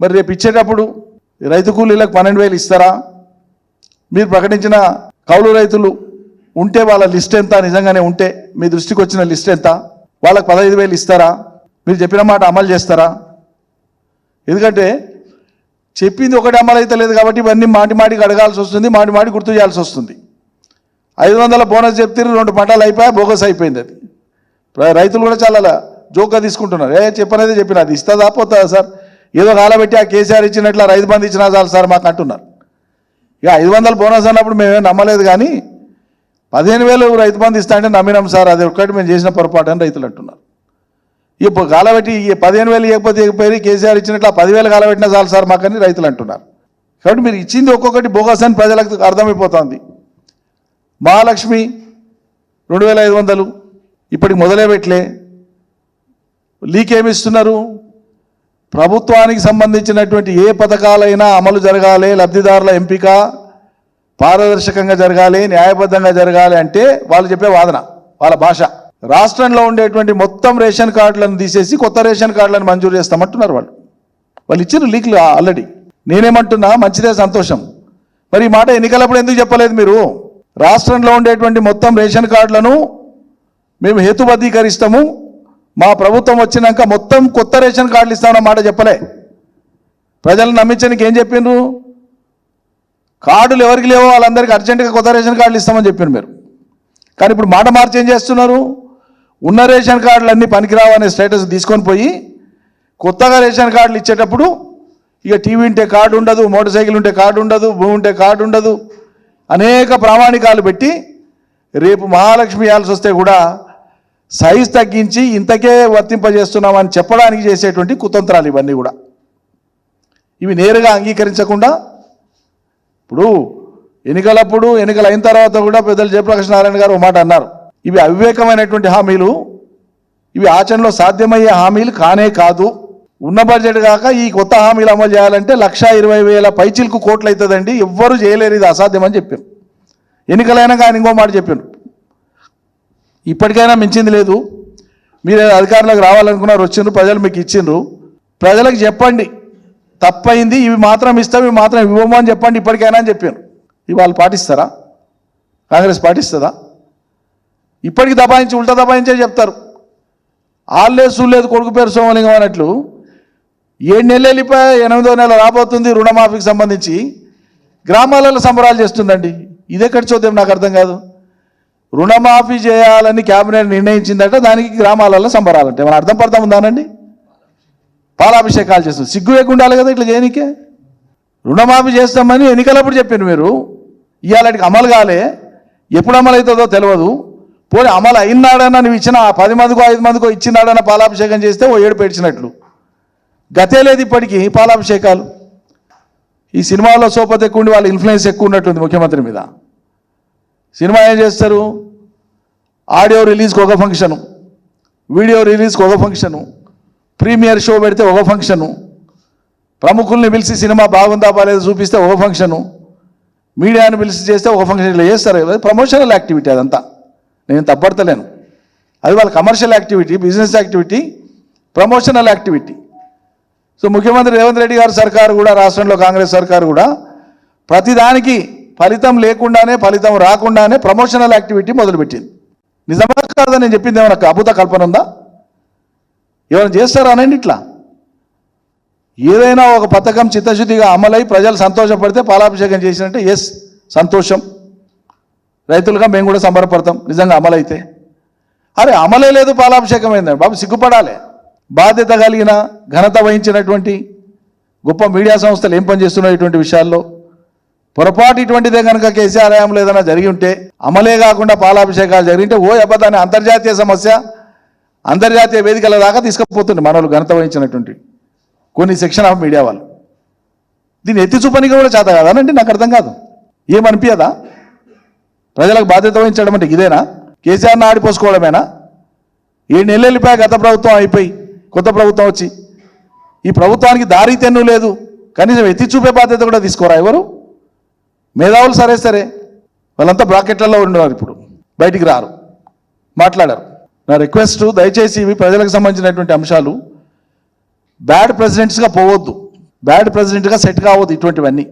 మరి రేపు ఇచ్చేటప్పుడు రైతు కూలీలకు పన్నెండు వేలు ఇస్తారా? మీరు ప్రకటించిన కౌలు రైతులు ఉంటే వాళ్ళ లిస్ట్ ఎంత? నిజంగానే ఉంటే మీ దృష్టికి వచ్చిన లిస్ట్ ఎంత? వాళ్ళకి పదహైదు వేలు ఇస్తారా? మీరు చెప్పిన మాట అమలు చేస్తారా? ఎందుకంటే చెప్పింది ఒకటి అమలు అయితే లేదు కాబట్టి ఇవన్నీ మాటి మాటికి అడగాల్సి వస్తుంది మాటి మాటి గుర్తు చేయాల్సి వస్తుంది. ఐదు వందల బోనస్ చెప్తారు రెండు పంటలు అయిపోయా బోగస్ అయిపోయింది అది. రైతులు కూడా చాలా జోక్గా తీసుకుంటున్నారు. ఏ చెప్పనేది చెప్పిన అది ఇస్తుందా పోతుందా సార్? ఏదో కాలబెట్టి ఆ కేసీఆర్ ఇచ్చినట్లు రైతు బంధు ఇచ్చినా చాలు సార్ మాకు అంటున్నారు. ఇక ఐదు వందలు బోనస్ అన్నప్పుడు మేమేం నమ్మలేదు కానీ పదిహేను వేలు రైతు బంధు ఇస్తా అంటే నమ్మినాం సార్ అది ఒక్కటి మేము చేసిన పొరపాటు అని రైతులు అంటున్నారు. ఇప్పుడు కాలబెట్టి పదిహేను వేలు ఇవ్వకపోతే ఇవ్వకపోయి కేసీఆర్ ఇచ్చినట్లు ఆ పదివేలు కాలబెట్టినా చాలు సార్ మాకని రైతులు అంటున్నారు. కాబట్టి మీరు ఇచ్చింది ఒక్కొక్కటి బోగస్ అని ప్రజలకు అర్థమైపోతుంది. మహాలక్ష్మి రెండు వేల ఐదు వందలు ఇప్పటికి మొదలే పెట్టలే లీక్ ఏమి ఇస్తున్నారు? ప్రభుత్వానికి సంబంధించినటువంటి ఏ పథకాలైనా అమలు జరగాలి లబ్ధిదారుల ఎంపిక పారదర్శకంగా జరగాలి న్యాయబద్ధంగా జరగాలి అంటే వాళ్ళు చెప్పే వాదన వాళ్ళ భాష. రాష్ట్రంలో ఉండేటువంటి మొత్తం రేషన్ కార్డులను తీసేసి కొత్త రేషన్ కార్డులను మంజూరు చేస్తామంటున్నారు వాళ్ళు. వాళ్ళు ఇచ్చిన లీక్లు ఆల్రెడీ. నేనేమంటున్నా మంచిదే సంతోషం. మరి ఈ మాట ఎన్నికలప్పుడు ఎందుకు చెప్పలేదు మీరు? రాష్ట్రంలో ఉండేటువంటి మొత్తం రేషన్ కార్డులను మేము హేతుబద్ధీకరిస్తాము మా ప్రభుత్వం వచ్చినాక మొత్తం కొత్త రేషన్ కార్డులు ఇస్తామన్న మాట చెప్పలే. ప్రజలను నమ్మించడానికి ఏం చెప్పిండ్రు కార్డులు ఎవరికి లేవో వాళ్ళందరికీ అర్జెంటుగా కొత్త రేషన్ కార్డులు ఇస్తామని చెప్పిండ్రు మీరు. కానీ ఇప్పుడు మాట మార్చి ఏం చేస్తున్నారు? ఉన్న రేషన్ కార్డులు అన్నీ పనికిరావు అనే స్టేటస్ తీసుకొని పోయి కొత్తగా రేషన్ కార్డులు ఇచ్చేటప్పుడు ఇక టీవీ ఉంటే కార్డు ఉండదు మోటార్ సైకిల్ ఉంటే కార్డు ఉండదు భూమి ఉంటే కార్డు ఉండదు అనేక ప్రామాణికాలు పెట్టి రేపు మహాలక్ష్మి ఇవ్వాల్సి వస్తే కూడా సైజ్ తగ్గించి ఇంతకే వర్తింపజేస్తున్నామని చెప్పడానికి చేసేటువంటి కుతంత్రాలు ఇవన్నీ కూడా. ఇవి నేరుగా అంగీకరించకుండా ఇప్పుడు ఎన్నికలప్పుడు ఎన్నికలు అయిన తర్వాత కూడా పెద్దలు జయప్రకాష్ నారాయణ గారు ఒక మాట అన్నారు. ఇవి అవివేకమైనటువంటి హామీలు ఇవి ఆచరణలో సాధ్యమయ్యే హామీలు కానే కాదు. ఉన్న బడ్జెట్ కాక ఈ కొత్త హామీలు అమలు చేయాలంటే లక్ష ఇరవై వేల పైచిలకు కోట్లు అవుతుందండి. ఎవ్వరు చేయలేరు ఇది అసాధ్యం అని చెప్పారు. ఎన్నికలైనా ఆయన ఇంకో మాట చెప్పాను ఇప్పటికైనా మించింది లేదు. మీరు అధికారంలోకి రావాలనుకున్నారు వచ్చిండ్రు ప్రజలు మీకు ఇచ్చిండ్రు. ప్రజలకు చెప్పండి. తప్పైంది ఇవి మాత్రం ఇస్తాం ఇవి మాత్రం ఇవ్వము అని చెప్పండి ఇప్పటికైనా అని చెప్పాను ఇవి వాళ్ళు పాటిస్తారా? కాంగ్రెస్ పాటిస్తుందా? ఇప్పటికి దబాయించి ఉల్టా దబాయించే చెప్తారు. ఆళ్ళే చూడలేదు కొడుకు పేరు సోమలింగం అన్నట్లు. ఏడు నెలలు వెళ్ళిపోయి ఎనిమిదో నెల రాబోతుంది రుణమాఫీకి సంబంధించి. గ్రామాలలో సంబరాలు చేస్తుందండి. ఇదే చూద్దాం నాకు అర్థం కాదు. రుణమాఫీ చేయాలని కేబినెట్ నిర్ణయించిందట దానికి గ్రామాలలో సంబరాలంటే. మన అర్థం పడతాం ఉందానండి పాలాభిషేకాలు చేస్తుంది సిగ్గు లేకుండా ఉండాలి కదా ఇట్లా చేయనికే? రుణమాఫీ చేస్తామని ఎన్నికలప్పుడు చెప్పారు మీరు. ఇవాళకి అమలు కాలే. ఎప్పుడు అమలు అవుతుందో తెలియదు. పోనీ అమలు అయినాడన్నా నువ్వు ఇచ్చిన పది మందికో ఐదు మందికో ఇచ్చినాడన్న పాలాభిషేకం చేస్తే ఓ ఏడు పెడిచినట్లు గతే లేదు ఇప్పటికీ పాలాభిషేకాలు. ఈ సినిమాలో సోపతి ఎక్కువ ఉండి వాళ్ళ ఇన్ఫ్లుయెన్స్ ఎక్కువ ఉన్నట్టుంది ముఖ్యమంత్రి మీద. సినిమా ఏం చేస్తారు? ఆడియో రిలీజ్కి ఒక ఫంక్షను. వీడియో రిలీజ్కి ఒక ఫంక్షను. ప్రీమియర్ షో పెడితే ఒక ఫంక్షను. ప్రముఖుల్ని పిలిచి సినిమా బాగుందా బాగాలేదు చూపిస్తే ఒక ఫంక్షను. మీడియాని పిలిచి చేస్తే ఒక ఫంక్షన్ ఇట్లా చేస్తారు ప్రమోషనల్ యాక్టివిటీ అదంతా. నేను తప్పడతలేను. అది వాళ్ళ commercial activity business activity promotional activity. So ముఖ్యమంత్రి రేవంత్ రెడ్డి గారి సర్కారు కూడా రాష్ట్రంలో కాంగ్రెస్ సర్కారు కూడా ప్రతిదానికి ఫలితం లేకుండానే ఫలితం రాకుండానే ప్రమోషనల్ యాక్టివిటీ మొదలుపెట్టింది. నిజమా కాదని నేను చెప్పింది ఏమైనా అభూత కల్పన ఉందా? ఏమైనా చేస్తారా అనండి ఇట్లా? ఏదైనా ఒక పథకం చిత్తశుద్ధిగా అమలై ప్రజలు సంతోషపడితే పాలాభిషేకం చేసినట్టే ఎస్ సంతోషం. రైతులుగా మేము కూడా సంబరపడతాం నిజంగా అమలైతే. అరే అమలే లేదు పాలాభిషేకం అయిందండి బాబు సిగ్గుపడాలి. బాధ్యత కలిగిన ఘనత వహించినటువంటి గొప్ప మీడియా సంస్థలు ఏం పనిచేస్తున్నాయి ఇటువంటి విషయాల్లో? పొరపాటు ఇటువంటిదే కనుక కేసీఆర్ హయాంలో ఏదైనా జరిగి ఉంటే అమలే కాకుండా పాలాభిషేకాలు జరిగింటే ఓ అబద్ధాన్ని అంతర్జాతీయ సమస్య అంతర్జాతీయ వేదికల దాకా తీసుకుపోతుంది మనోళ్ళు ఘనత వహించినటువంటి కొన్ని సెక్షన్ ఆఫ్ మీడియా వాళ్ళు. దీన్ని ఎత్తి చూపనికి కూడా చేత కాదనండి నాకు అర్థం కాదు. ఏమనిపించదా ప్రజలకు బాధ్యత వహించడం అంటే ఇదేనా? కేసీఆర్ని ఆడిపోసుకోవడమేనా? ఏడు నెలలు వెళ్ళిపోయి గత ప్రభుత్వం అయిపోయి కొత్త ప్రభుత్వం వచ్చి ఈ ప్రభుత్వానికి దారి తెన్ను లేదు. కనీసం ఎత్తి చూపే బాధ్యత కూడా తీసుకోరా ఎవరు? మేధావులు సరే సరే వాళ్ళంతా బ్రాకెట్లలో ఉన్నారు ఇప్పుడు. బయటికి రారు. మాట్లాడారు. నా రిక్వెస్ట్ దయచేసి ఇవి ప్రజలకు సంబంధించినటువంటి అంశాలు. బ్యాడ్ ప్రెసిడెంట్స్గా పోవద్దు. బ్యాడ్ ప్రెసిడెంట్గా సెట్ కావద్దు ఇటువంటివన్నీ.